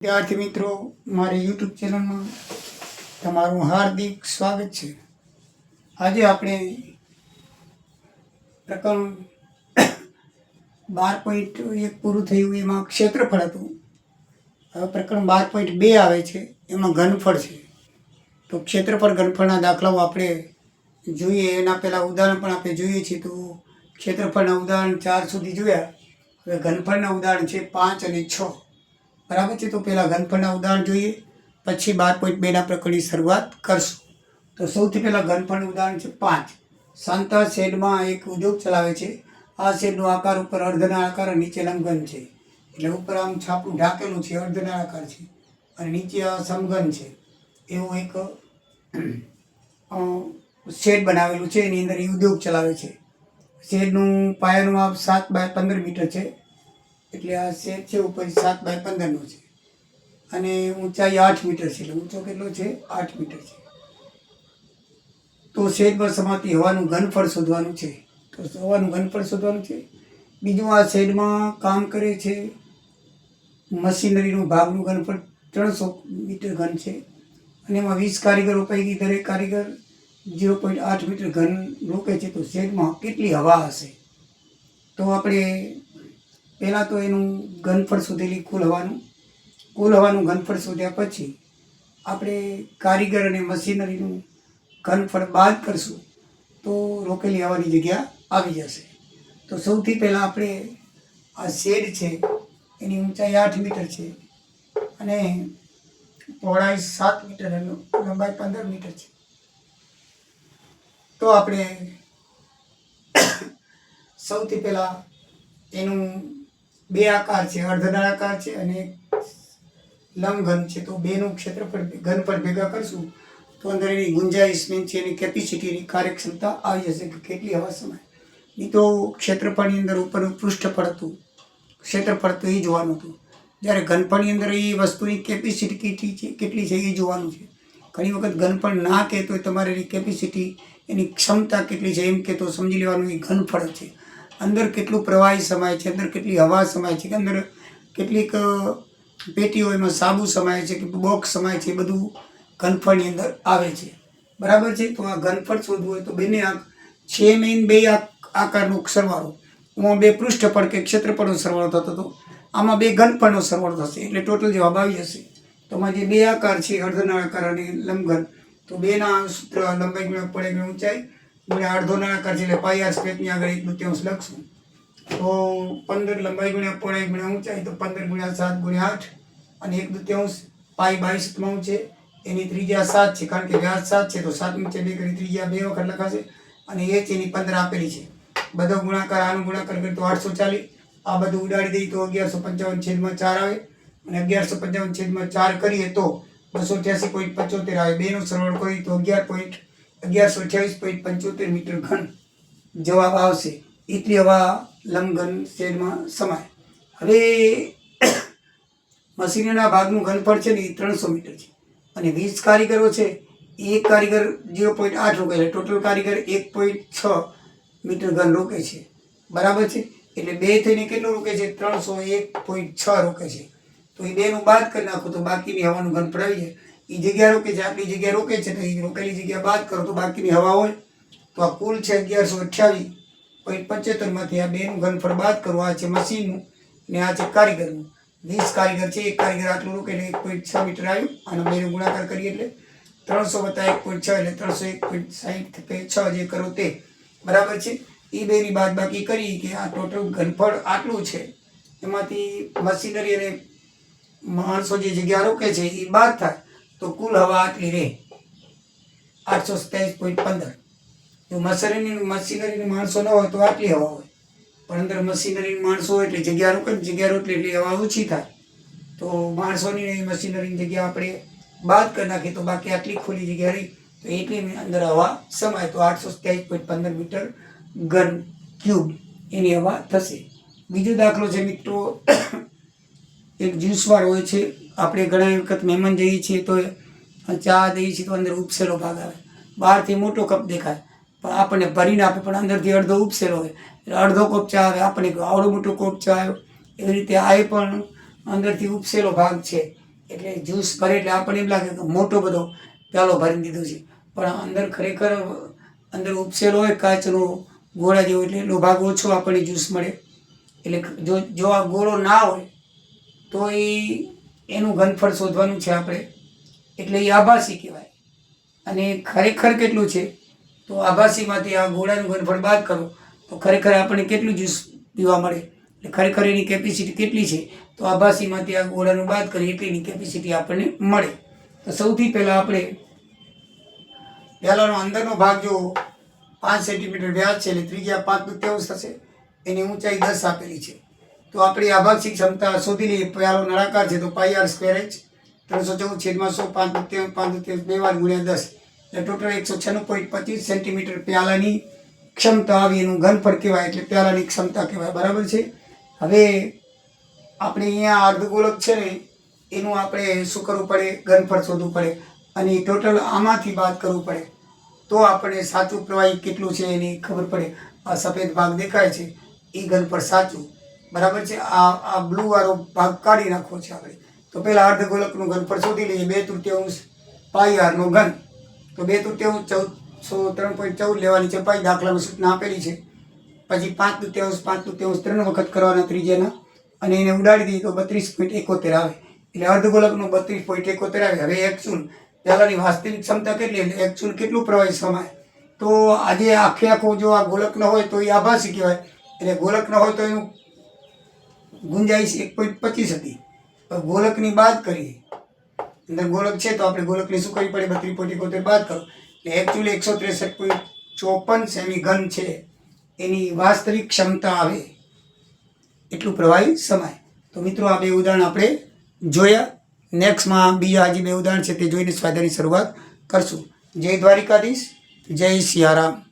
વિદ્યાર્થી મિત્રો, મારી યુટ્યુબ ચેનલમાં તમારું હાર્દિક સ્વાગત છે. આજે આપણે પ્રકરણ બાર પોઈન્ટ એક પૂરું થયું, એમાં ક્ષેત્રફળ હતું. હવે પ્રકરણ બાર પોઈન્ટ બે આવે છે, એમાં ઘનફળ છે. તો ક્ષેત્રફળ ઘનફળના દાખલાઓ આપણે જોઈએ, એના પહેલાં ઉદાહરણ પણ આપણે જોઈએ છીએ. તો ક્ષેત્રફળના ઉદાહરણ ચાર સુધી જોયા. હવે ઘનફળના ઉદાહરણ છે પાંચ અને છ. બરાબર છે? તો પહેલાં ઘનફળના ઉદાહરણ જોઈએ, પછી બાર પોઈન્ટ બેના પ્રકરણની શરૂઆત કરશું. તો સૌથી પહેલાં ઘનફળનું ઉદાહરણ છે પાંચ. શાંતા શેડમાં એક ઉદ્યોગ ચલાવે છે. આ શેડનો આકાર ઉપર અર્ધનાળાકાર અને નીચે લંબઘન છે. એટલે ઉપર આમ છાપું ઢાંકેલું છે અર્ધનાળાકાર છે અને નીચે સમઘન છે. એવું એક શેડ બનાવેલું છે. એની અંદર એ ઉદ્યોગ ચલાવે છે. શેડનું પાયાનું માપ સાત બાય પંદર મીટર છે. એટલે આ સેટ છે ઉપર સાત બાય પંદરનો છે. અને ઊંચાઈ આઠ મીટર છે, એટલે ઊંચો કેટલો છે? આઠ મીટર છે. તો શેડમાં સમાતી હવાનું ઘનફળ શોધવાનું છે. તો હવાનું ઘનફળ શોધવાનું છે. બીજું આ શેડમાં કામ કરે છે મશીનરીનું ભાગનું ઘનફળ ત્રણસો મીટર ઘન છે. અને એમાં વીસ કારીગરો પૈકી દરેક કારીગર ઝીરો પોઈન્ટ આઠ મીટર ઘન રોકે છે. તો શેડમાં કેટલી હવા હશે? તો આપણે પહેલાં તો એનું ઘનફળ શોધેલી કુલ હવાનું. કુલ હવાનું ઘનફળ શોધ્યા પછી આપણે કારીગર અને મશીનરીનું ઘનફળ બાદ કરશું તો રોકેલી હવાની જગ્યા આવી જશે. તો સૌથી પહેલાં આપણે આ શેડ છે, એની ઊંચાઈ આઠ મીટર છે અને પહોળાઈ સાત મીટર અને લંબાઈ પંદર મીટર છે. તો આપણે સૌથી પહેલાં એનું બે આકાર છે અર્ધનળાકાર છે અને લંબઘન છે. તો બેનું ક્ષેત્રફળ પર ભેગા કરશું તો અંદર એની ગુંજાઈશમેન્ટ છે એની કેપેસિટીની કાર્યક્ષમતા આવી જશે કે કેટલી હવા સમય. એ તો ક્ષેત્રફળની અંદર ઉપરનું પૃષ્ઠફળ હતું. ક્ષેત્રફળ તો એ જોવાનું હતું. જ્યારે ઘનફળની અંદર એ વસ્તુની કેપેસિટી કેટલી છે કેટલી છે એ જોવાનું છે. ઘણી વખત ઘનફળ ના કહેતો હોય, તમારે એની કેપેસિટી એની ક્ષમતા કેટલી છે એમ કે તો સમજી લેવાનું એ ઘનફળ છે. અંદર કેટલું પ્રવાહી સમાય છે, અંદર કેટલી હવા સમાય છે, કે અંદર કેટલીક પેટીઓ એમાં સાબુ સમાય છે કે બોક્સ સમાય છે, એ બધું ઘનફળની અંદર આવે છે. બરાબર છે? તો આ ઘનફળ શોધવું હોય તો બંને આંખ છે મેઇન બે આકારનો સરવાળો. હું બે પૃષ્ઠફળ કે ક્ષેત્રફળનો સરવાળો થતો હતો. આમાં બે ઘનફળનો સરવાળો થશે, એટલે ટોટલ જવાબ આવી જશે. તો આમાં જે બે આકાર છે, અર્ધનળાકાર અને લંબઘન, તો બેના સૂત્ર લંબાઈ ગુણ્યા પડે ઊંચાઈ ગુણ્યા અડધો નળાકાર છે એટલે પાયા સ્ક્વેરની આગળ એક દૃત્યાંશ લખશું તો પંદર લંબાઈ ગુણ્યા પહોળાઈ ગુણ્યા ઊંચાઈ, તો પંદર ગુણ્યા સાત ગુણ્યા આઠ. અને એક દૃત્યાંશ પાઈ બાવીસ ત્રણ છે. એની ત્રિજ્યા સાત છે. કારણ કે વ્યાસ સાત છે, તો સાત નીચે બે કરી ત્રિજ્યા બે વખત લખાશે. અને એ છે એની પંદર આપેલી છે. બધો ગુણાકાર, આનો ગુણાકાર કરીએ તો આઠસો ચાલીસ. આ બધું ઉડાડી દઈએ તો અગિયારસો પંચાવન છેદમાં ચાર આવે. અને અગિયારસો પંચાવન છેદમાં ચાર કરીએ તો બસો ત્યાસી પોઈન્ટ પંચોતેર આવે. બેનો સરવાળો કરીએ તો અગિયાર પોઈન્ટ અગિયારસો અઠ્યાવીસ પોઈન્ટ પંચોતેર મીટર ઘન જવાબ આવશે. એટલી હવા લંબઘન શેડમાં સમાય. હવે મશીનના ભાગનું ઘનફળ છે ને એ ત્રણસો મીટર છે. અને વીસ કારીગરો છે, એક કારીગર ઝીરો પોઈન્ટ આઠ રોકે એટલે ટોટલ કારીગર એક પોઈન્ટ છ મીટર ઘન રોકે છે. બરાબર છે? એટલે બે થઈને કેટલું રોકે છે? ત્રણસો એક પોઈન્ટ છ રોકે છે. તો એ બેનું બાદ કરી નાખો તો બાકીની હવાનું ઘન આવી જાય. એ જગ્યા રોકે છે આપણી જગ્યા રોકે છે ને એ રોકેલી જગ્યા બાદ કરો, તો બાકીની હવા હોય. તો આ કુલ છે અગિયારસો અઠ્યાવીસ પોઈન્ટ પંચોતેરમાંથી આ બેનું ઘનફળ બાદ કરો, આ છે મશીનનું ને આ છે કારીગરનું. વીસ કારીગર છે, એક કારીગર આટલું રોકે એટલે એક પોઈન્ટ છ મીટર આવ્યું અને બેનો ગુણાકાર કરીએ એટલે ત્રણસો વત્તા એક પોઈન્ટ છ એટલે ત્રણસો એક પોઈન્ટ સાહીઠ કે છ જે કરો તે. બરાબર છે? એ બેની બાદ બાકી કરી કે આ ટોટલ ઘનફળ આટલું છે. એમાંથી મશીનરી અને માણસો જે જગ્યા રોકે છે એ બાદ થાય. તો કુલ હવા આટલી રહે. આઠસો સત્યાવીસ પોઈન્ટ પંદર. જો મશીનરી મશીનરી માણસો ન હોય તો આટલી હવા હોય. પણ અંદર મશીનરી માણસો હોય એટલે જગ્યા રોકે ને જગ્યા રોટલી એટલી હવા ઓછી થાય. તો માણસોની મશીનરીની જગ્યા આપણે બાદ કરી નાખીએ તો બાકી આટલી ખુલ્લી જગ્યા રહી. તો એટલી અંદર હવા સમાય. તો આઠસો સત્યાવીસ પોઈન્ટ પંદર મીટર ઘન ક્યુબ એની હવા થશે. બીજો દાખલો છે મિત્રો, એક જ્યુસવાળ હોય છે. આપણે ઘણા વખત મહેમાન જઈએ છીએ તો ચા દઈએ છીએ તો અંદર ઉપસેલો ભાગ આવે. બહારથી મોટો કપ દેખાય. પણ આપણને ભરીને આપે, પણ અંદરથી અડધો ઉપસેલો હોય. એટલે અડધો કપ ચા આવે, આપણને આવડો મોટો કપ ચા આવ્યો. એવી રીતે આ પણ અંદરથી ઉપસેલો ભાગ છે. એટલે જ્યુસ ભરે એટલે આપણને એમ લાગે કે મોટો બધો પ્યાલો ભરી દીધો છે. પણ અંદર ખરેખર અંદર ઉપસેલો હોય, કાચનો ગોળા જેવો એટલે એટલો ભાગ ઓછો આપણને જ્યુસ મળે. એટલે જો જો આ ગોળો ના હોય, તો એ એનું ઘનફળ શોધવાનું છે આપણે. એટલે એ આભાસી કહેવાય. અને ખરેખર કેટલું છે? તો આભાસીમાંથી આ ગોળાનું ઘનફળ બાદ કરો. તો ખરેખર આપણને કેટલું જ્યુસ પીવા મળે? એટલે ખરેખર એની કેપેસિટી કેટલી છે? તો આભાસીમાંથી આ ગોળાનું બાદ કરીએ એટલીની કેપેસિટી આપણને મળે. તો સૌથી પહેલાં આપણે પહેલાંનો અંદરનો ભાગ જો પાંચ સેન્ટીમીટર વ્યાસ છે એટલે ત્રિજ્યા પાંચ તેવું થશે એની ઊંચાઈ દસ આપેલી છે. તો આપણી આભાક્ષી ક્ષમતા શોધી લઈએ પ્યાલો નળાકાર છે, તો પાઈ આર સ્ક્વેર એચ ત્રણસો ચૌદ છેદમાં સો, પાંચ તૃતીયાંશ પાંચ તૃતીયાંશ, બે વાર ગુણ્યા દસ. એટલે ટોટલ એકસો છન્નું પોઈન્ટ પચીસ સેન્ટીમીટર પ્યાલાની ક્ષમતા આવી, એનું ઘનફળ કહેવાય, એટલે પ્યાલાની ક્ષમતા કહેવાય. બરાબર છે? હવે આપણે અહીંયા અર્ધગોલક છે ને, એનું આપણે શું કરવું પડે? ઘનફળ શોધવું પડે. અને ટોટલ આમાંથી બાદ કરવું પડે. તો આપણે સાચું પ્રવાહી કેટલું છે એની ખબર પડે. આ સફેદ ભાગ દેખાય છે. એ ઘનફળ સાચું. બરાબર છે? આ આ બ્લુ વાળો ભાગ કાઢી નાખવો છે આપણે. તો પહેલાં ઘન ઘનફળ શોધી લઈએ. બે તૃતીયાંશ પાઈ આરનો ઘન. તો બે તૃતીયાંશ ચૌદસો ત્રણ પોઈન્ટ ચૌદ લેવાની છે પાઈ. દાખલામાં સૂચના આપેલી છે. પછી પાંચ તૃતીયાંશ પાંચ તૃતીયાંશ ત્રણ વખત કરવાના ત્રીજાના. અને એને ઉડાડી દઈએ તો બત્રીસ પોઈન્ટ એકોતેર આવે. એટલે અર્ધગોલકનું બત્રીસ પોઈન્ટ એકોતેર આવે. હવે એકચુલ પહેલાંની વાસ્તવિક ક્ષમતા કેટલી? એટલે એકચુલ કેટલું પ્રવાહી સમાય? તો આજે આખે આખો જો આ ગોલક ન હોય તો એ આભાસી કહેવાય. એટલે ગોલક ન હોય તો એનું ગુંજાઈશ એક પોઈન્ટ પચીસ હતી. હવે ગોલકની બાદ કરીએ. અંદર ગોલક છે તો આપણે ગોલકની શું કરવી પડે? બત્રી પોઈન્ટ એકોતેર બાદ કરો. એટલે એકચ્યુઅલી એકસો ત્રેસઠ પોઈન્ટ ચોપન સેમી ઘન છે. એની વાસ્તવિક ક્ષમતા આવે. એટલું પ્રવાહી સમાય. તો મિત્રો, આ બે ઉદાહરણ આપણે જોયા. નેક્સ્ટમાં બીજા હજી બે ઉદાહરણ છે, તે જોઈને સ્વાધ્યાયની શરૂઆત કરશું. જય દ્વારિકાધીશ, જય સિયારામ.